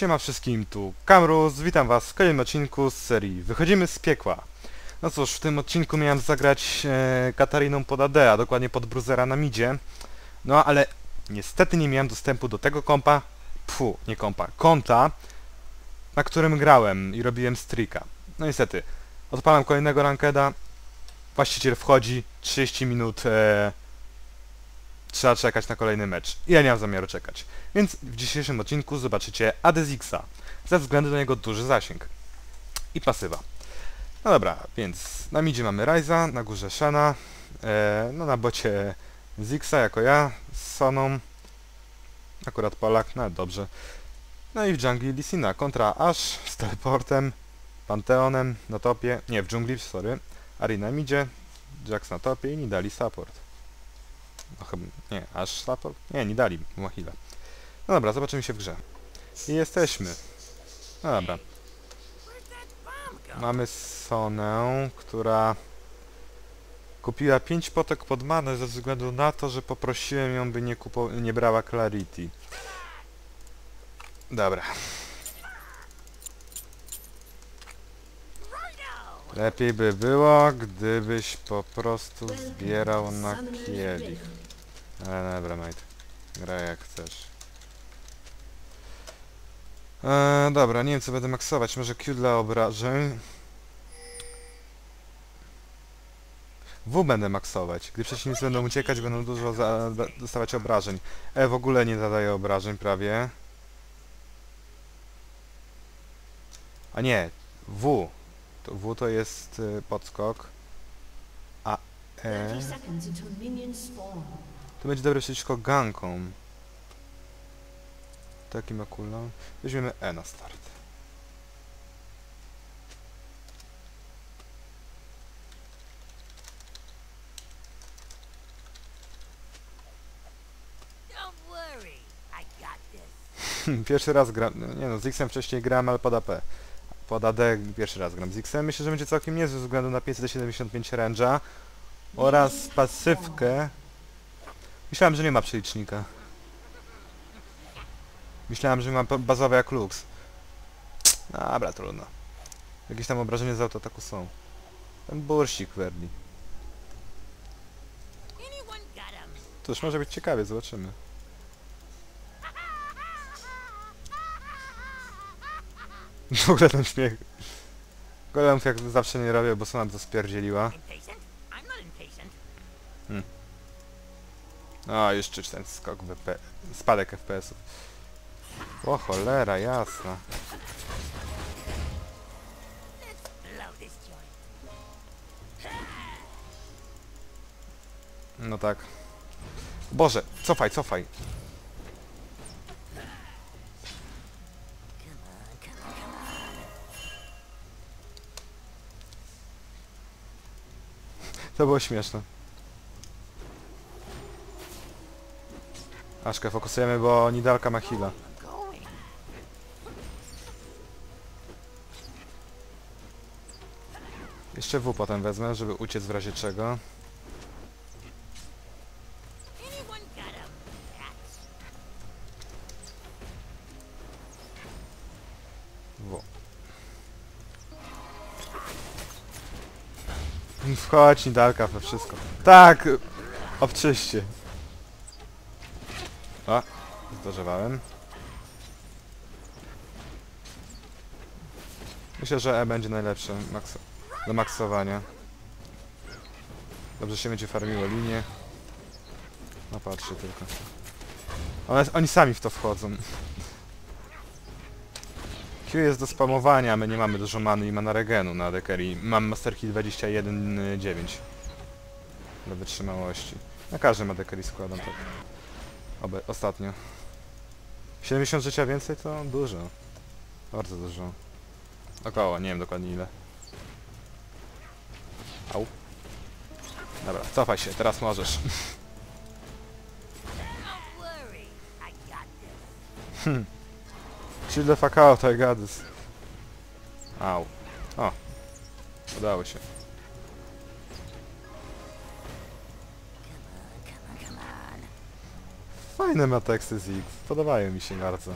siema wszystkim, tu Kamrus, witam was w kolejnym odcinku z serii Wychodzimy z piekła. No cóż, w tym odcinku miałem zagrać e, Katariną pod AD, a dokładnie pod Bruzera na midzie. No ale niestety nie miałem dostępu do tego kompa, pfu, nie kompa, konta, na którym grałem i robiłem streaka. No niestety, odpalam kolejnego rankeda, właściciel wchodzi, 30 minut e, trzeba czekać na kolejny mecz. I ja nie mam zamiaru czekać. Więc w dzisiejszym odcinku zobaczycie Adezixa, ze względu na jego duży zasięg. I pasywa. No dobra, więc na midzie mamy Ryza, na górze Shana, e, no na bocie Zixa jako ja, z Soną, akurat Polak, no dobrze. No i w dżungli Lisina kontra Ash z teleportem, Panteonem na topie, nie w dżungli, sorry, Ari na midzie, Jax na topie i Nidali support. No chyba, nie, aż support? Nie, nie dali, ma chwilę. No dobra, zobaczymy się w grze. I jesteśmy. No dobra. Mamy Sonę, która kupiła 5 potek pod manę ze względu na to, że poprosiłem ją, by nie, kupo nie brała Clarity. Dobra. Lepiej by było, gdybyś po prostu zbierał na kielich. Ale dobra, mate. Graj jak chcesz. Eee, dobra, nie wiem co będę maksować. Może Q dla obrażeń. W będę maksować. Gdy przeciwnicy będą uciekać, będą dużo dostawać obrażeń. E w ogóle nie zadaje obrażeń prawie. A nie, W. To W to jest y, podskok. A E... 30 seconds until minions spawn. To będzie dobre przeciwko gankom. Taki ma cooldown. Weźmiemy E na start. Pierwszy raz gram, no nie no, z X-em wcześniej grałem, ale pod AP. Pod AD pierwszy raz gram z X-em. Myślę, że będzie całkiem niezły ze względu na 575 range'a oraz pasywkę. Myślałem, że nie ma przelicznika. Myślałem, że ma ba- bazowe jak Lux. Dobra, trudno. Jakieś tam obrażenia z autoataku są. Ten bursik Werli. Cóż, może być ciekawie, zobaczymy. W ogóle ten śmiech. Golemów jak zawsze nie robię, bo sama to spierdzieliła. O, jeszcze ten skok w EP... Spadek FPS-ów. O cholera, jasna. No tak. Boże, cofaj, cofaj. To było śmieszne. Aszkę fokusujemy, bo Nidalka ma heala. Jeszcze W potem wezmę, żeby uciec w razie czego. Wchodź Nidalka we wszystko. Tak! Obczyście. Zdożywałem. Myślę, że E będzie najlepsze maks do maksowania. Dobrze się będzie farmiło linię. No patrzcie tylko. One, oni sami w to wchodzą. Q jest do spamowania, my nie mamy dużo many i mana regenu na Dekeri. Mam Masterki 21.9 do wytrzymałości. Na każdym ma Dekeri składam tak. Obe ostatnio. 70 życia więcej to dużo. Bardzo dużo. Około, nie wiem dokładnie ile. Au. Dobra, cofaj się, teraz możesz. this. Chill the fuck out, I got this. Au. O. Udało się. Fajne ma teksty z X. Podobają mi się bardzo.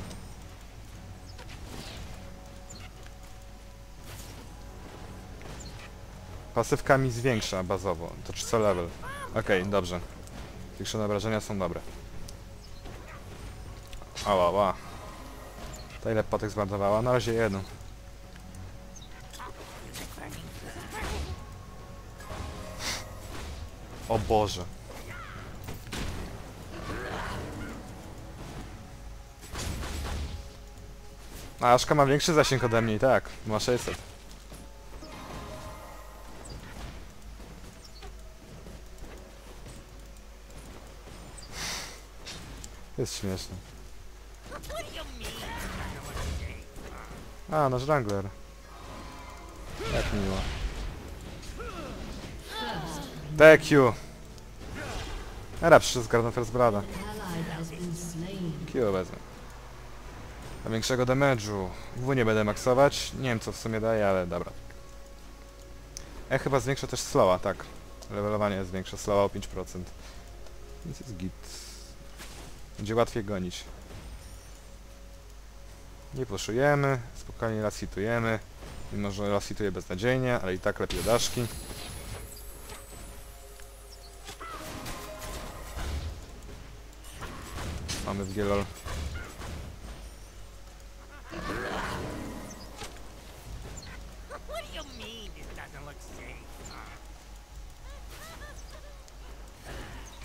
Pasywkami zwiększa bazowo. To co level. Okej, okay, dobrze. Zwiększone obrażenia są dobre. Ała, ała. To ile potek zmarnowała? Na razie jedną. O Boże. A Aszka ma większy zasięg ode mnie tak. Ma 600. Jest śmieszne. A, nasz Wrangler. Jak miło. Thank you. Era przyszedł z Garden First Brada. Q wezmę. A większego damage'u. W nie będę maksować. Nie wiem co w sumie daje, ale dobra. E chyba zwiększa też slowa, tak. Levelowanie jest większe, slowa o 5%. Więc jest git. Będzie łatwiej gonić. Nie puszujemy, spokojnie lasitujemy. Mimo, że lasituje beznadziejnie, ale i tak lepiej daszki. Mamy w Gielol.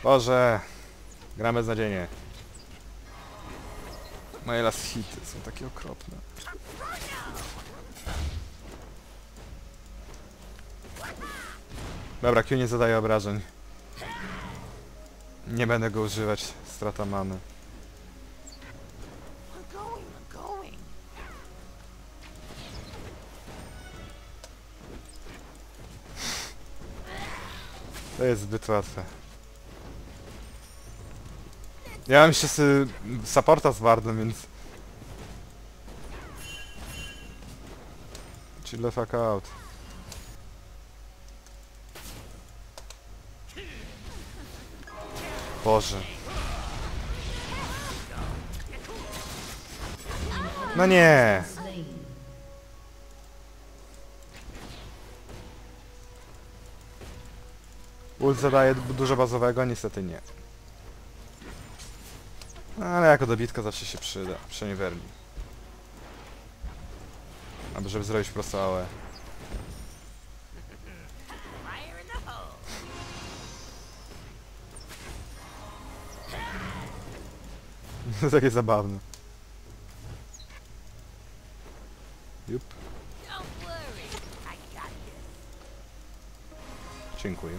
Boże! Gram beznadziejnie. Moje last hity są takie okropne. Dobra, Q nie zadaje obrażeń. Nie będę go używać, strata going. To jest zbyt łatwe. Ja mam jeszcze sy- supporta z Bardem, więc... Chill the fuck out. Boże. No nie! Ult zadaje dużo bazowego, niestety nie. No, Ale jako dobitka zawsze się przyda, przynajmniej Verni. Albo żeby zrobić po prostu AOE. To takie zabawne. Jup, dziękuję.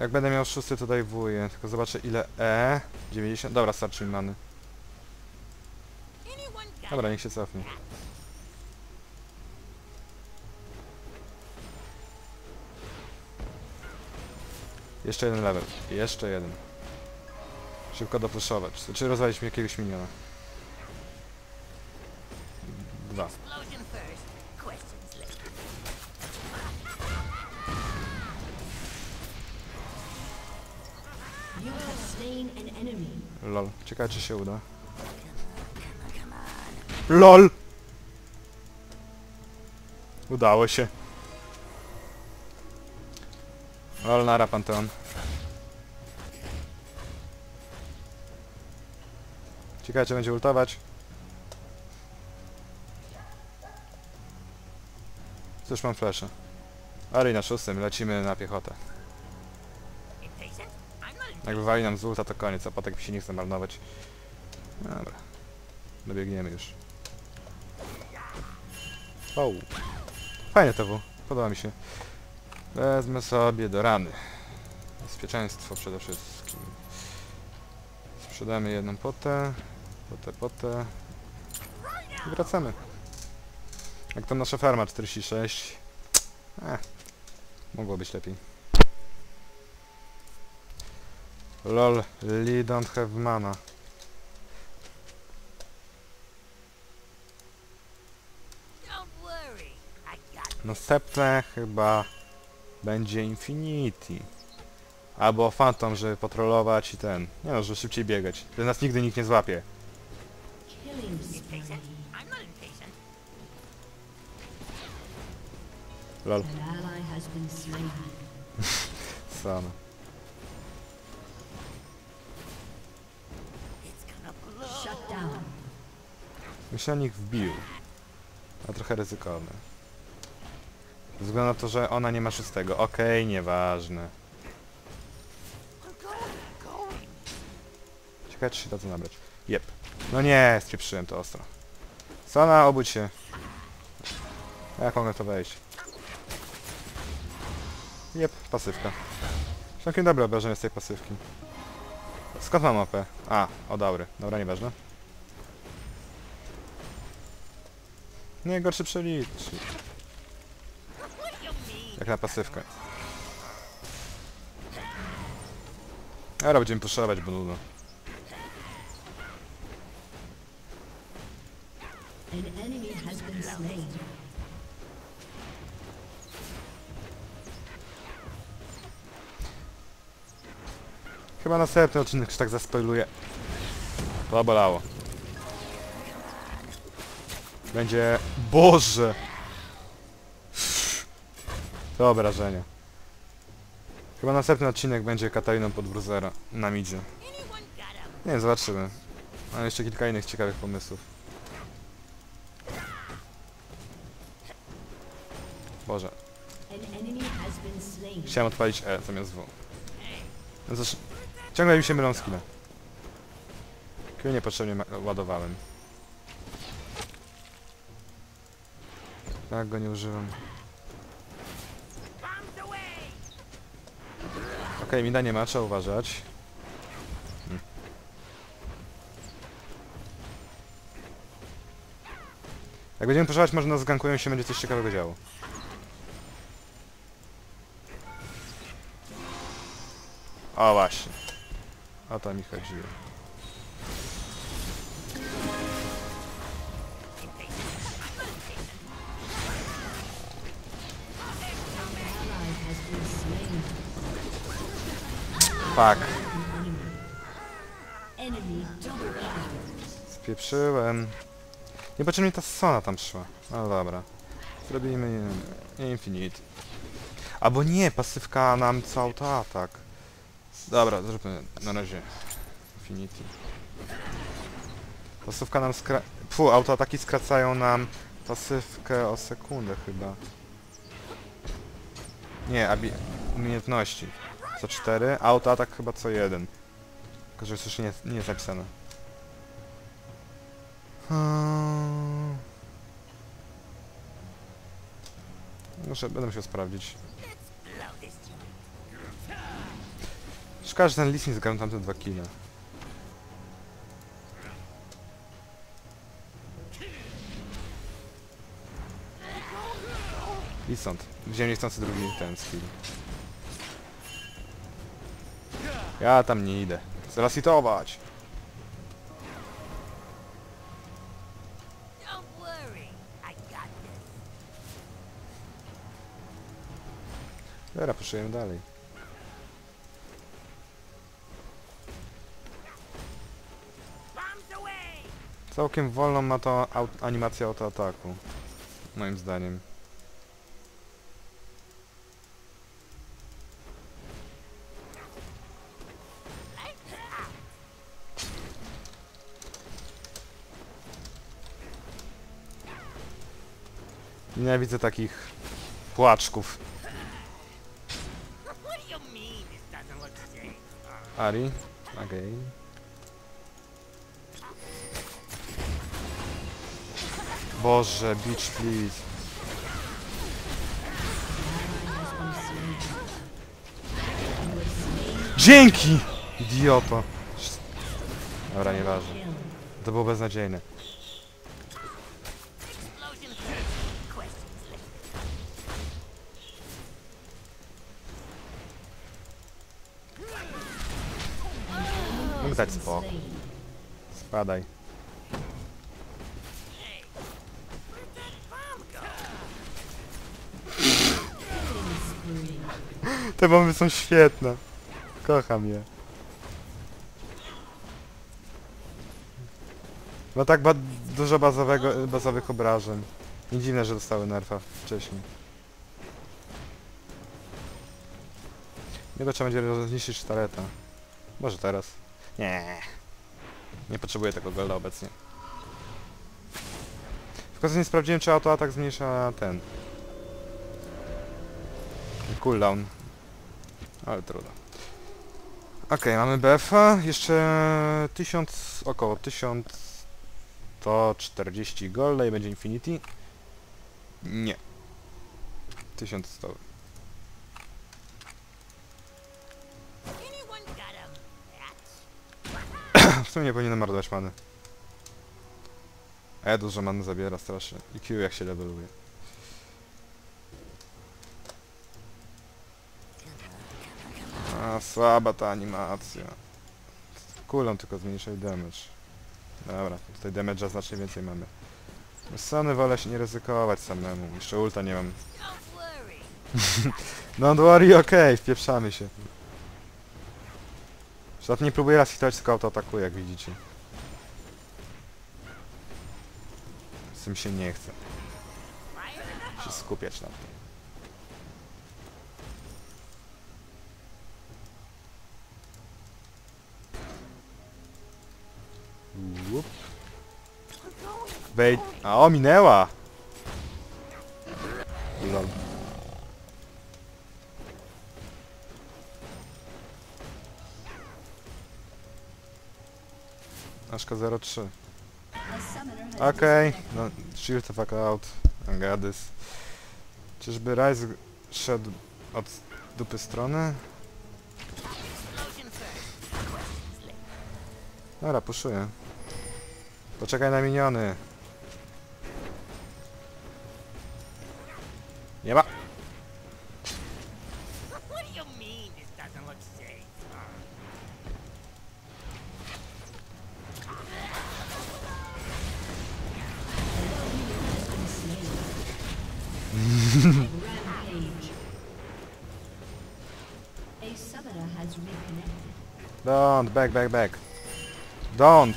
Jak będę miał szósty to daj wuję, tylko zobaczę ile E. 90, dobra starczy many. Dobra, niech się cofnie. Jeszcze jeden level. Jeszcze jeden. Szybko dopuszować. Znaczy rozwalić mi jakiegoś miniona. Dwa. Lol. Ciekawe czy się uda. LOL! Udało się. LOL nara Panteon. Ciekawe czy będzie ultować. Cóż mam flesze. Ale i na szóstym lecimy na piechotę. Jak wywali nam z ulta to koniec, a potem się nie chce marnować. Dobra. Dobiegniemy już. O. Fajnie to było. Podoba mi się. Wezmę sobie do rany. Bezpieczeństwo przede wszystkim. Sprzedamy jedną potę. Potę, potę. I wracamy. Jak tam nasza farma 46. Eh. Mogło być lepiej. Lol, Lee don't have mana. Następne chyba będzie Infinity. Albo Phantom, żeby patrolować i ten. Nie no, żeby szybciej biegać. Że nas nigdy nikt nie złapie. Lol, An Myślnik wbił. A trochę ryzykowne. Ze względu na to, że ona nie ma szóstego. Okej, nieważne. I'm going. Ciekawe, czy się da to nabrać. Jep. No nie, spieprzyłem to ostro. Sana, obudź się. Jak mogę to wejść? Jep, pasywka. Całkiem dobre obrażenie z tej pasywki. Skąd mam OP? A, od aury. Dobra, nieważne. Nie, gorszy przeliczy. What do you mean? Jak na pasywkę. Dobra, będziemy puszować, bo nudno. Chyba następny odcinek się tak zaspoiluje. To bolało. Będzie... Boże! To obrażenie. Chyba następny odcinek będzie Katariną pod Bruzera na midzie. Nie zobaczymy. Mam jeszcze kilka innych ciekawych pomysłów. Boże, chciałem odpalić E zamiast W. No zresztą, ciągle mi się mylą skille. Q niepotrzebnie ładowałem. Tak go nie używam. Okej, mida nie ma, trzeba uważać. Hmm. Jak będziemy puszować, może nas zgankują się, będzie coś ciekawego działo. O właśnie. O to mi chodziło. Fuck. Enemy double kill. Spieprzyłem. Niepotrzebnie ta Sona tam szła. No dobra. Zrobimy Infinite. Albo nie, pasywka nam co autoatak. Dobra, zróbmy na razie Infinity. Pasywka nam skra... Fu, autoataki skracają nam pasywkę o sekundę chyba. Nie, abi... umiejętności. Co 4, autoatak chyba co 1. Tylko, że już nie, nie jest napisane. Hmm. Muszę, będę musiał sprawdzić. Szkoda, że ten Lis nie zgarnął tamte dwa kile. I stąd. Wziąłem niechcący drugi ten skill. Ja tam nie idę. Got this. Dobra, poszujemy dalej. Całkiem wolną ma to animacja autoataku. Moim zdaniem. Nienawidzę takich płaczków. Ari, okej. Boże, bitch please. Dzięki! Idioto. Dobra, nieważne. To było beznadziejne. zwiedzać po. Spadaj. Te bomby są świetne. Kocham je. Ma tak ba dużo bazowego, bazowych obrażeń. Nie dziwne, że dostały nerfa wcześniej. Niego trzeba będzie zniszczyć tareta. Może teraz. Nie. Nie potrzebuję tego golda obecnie. W końcu nie sprawdziłem, czy autoatak zmniejsza ten. Cooldown. Ale trudno. Okej, mamy BF-a. Jeszcze 1000, około 1140 golda i będzie Infinity. Nie. 1100. W sumie nie powinienem marnować many. E, dużo many zabiera strasznie. I Q jak się leveluje. A, słaba ta animacja. Kulą tylko zmniejszaj damage. Dobra, tutaj damage'a znacznie więcej mamy. Sony wolę się nie ryzykować samemu. Jeszcze ulta nie mam. Worry. Don't worry, okej, wpieprzamy się. Zresztą nie próbuję raz hitować, tylko autoatakuje, jak widzicie. Z tym się nie chce. Się skupiać na tym. Łup. A o, minęła! Aszka 03. A summoner has Okej, disconnected. no, shield the fuck out. I got this. Czyżby Rise szedł od dupy strony? Dobra, puszuję. Poczekaj na miniony. Nie ma. Back, back, back. Don't.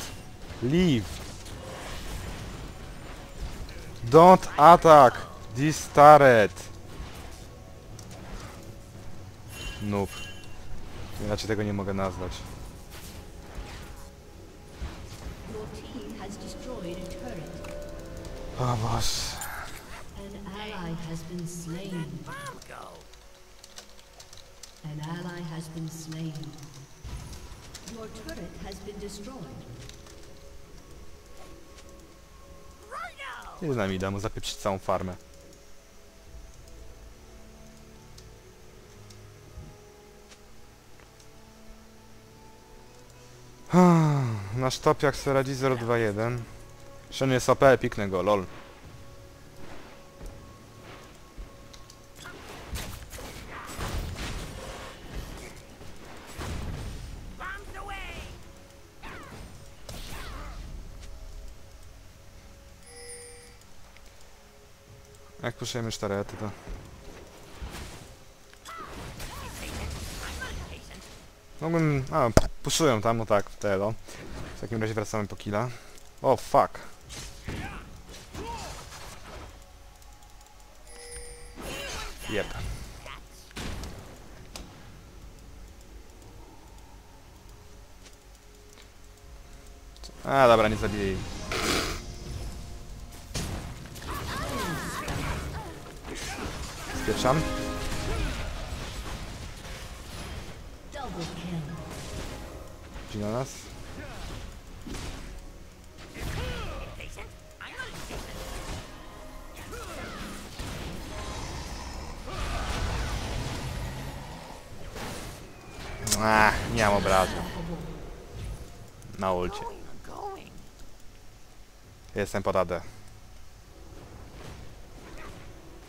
Leave. Don't attack this turret. Noob. Inaczej tego nie mogę nazwać. O Boże. An ally has been slain. Bomb go. An ally has been slain. Your turret has been destroyed. Nie z nami da mu zapieprzyć całą farmę. Nasz top jak sobie radzi 021. Shen jest OP, piknę lol. Jak puszujemy sztarety to... Mógłbym... A, puszują tam, no tak, telo. W takim razie wracamy po killa. O, fuck. Jep. A, dobra, nie zabiję kill. Chodzi na nas. Ach, nie mam obrazu. Na ulcie. Jestem pod AD.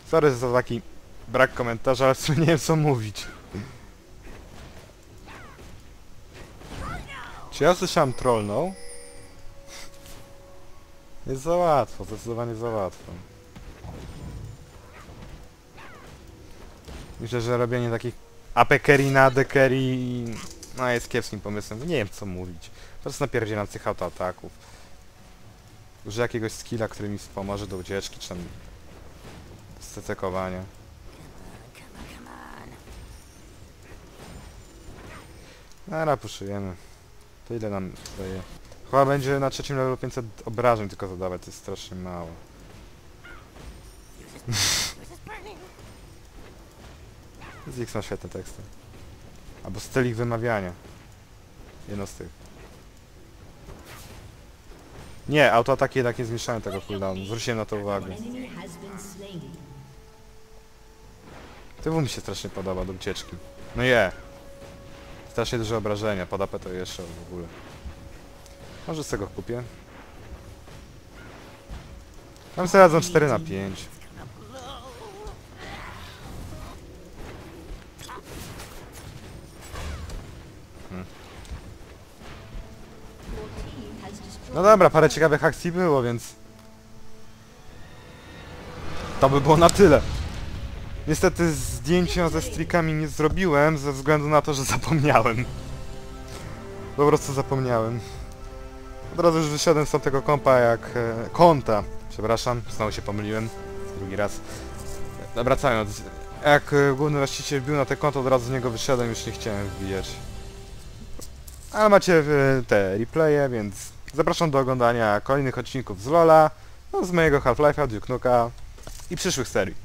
Sorry za taki brak komentarza, ale nie wiem co mówić. Czy ja słyszałem trollną? Jest za łatwo, zdecydowanie za łatwo. Myślę, że robienie takich AP carry na carry no, jest kiepskim pomysłem. Nie wiem co mówić. Po prostu napierdzielam tych autoataków. Użyję jakiegoś skilla, który mi wspomoże do ucieczki, czy tam scekowania. Nara, puszujemy. To ile nam daje? Chyba będzie na trzecim levelu 500 obrażeń tylko zadawać, to jest strasznie mało. This is burning. Z ich są świetne teksty. Albo styl ich wymawiania. Jedno z tych. Nie, autoataki jednak nie zmniejszają tego cooldownu. Zwróciłem na to uwagę. Tywu mi się strasznie podoba do ucieczki. No je. Strasznie duże obrażenia, pod AP to jeszcze w ogóle. Może z tego kupię. Tam sobie radzą 4 na 5. Gonna blow. Your team has destroyed No dobra, parę ciekawych akcji było, więc... To by było na tyle. Niestety zdjęcia ze strikami nie zrobiłem, ze względu na to, że zapomniałem. Po prostu zapomniałem. Od razu już wyszedłem z tamtego kompa jak... E, konta. Przepraszam, znowu się pomyliłem. Drugi raz. E, Wracając. Jak e, główny właściciel bił na te konto, od razu z niego wyszedłem, już nie chciałem wbijać. Ale macie e, te replaye, więc zapraszam do oglądania kolejnych odcinków z Lola, no, z mojego Half-Life'a, Duke Nuka i przyszłych serii.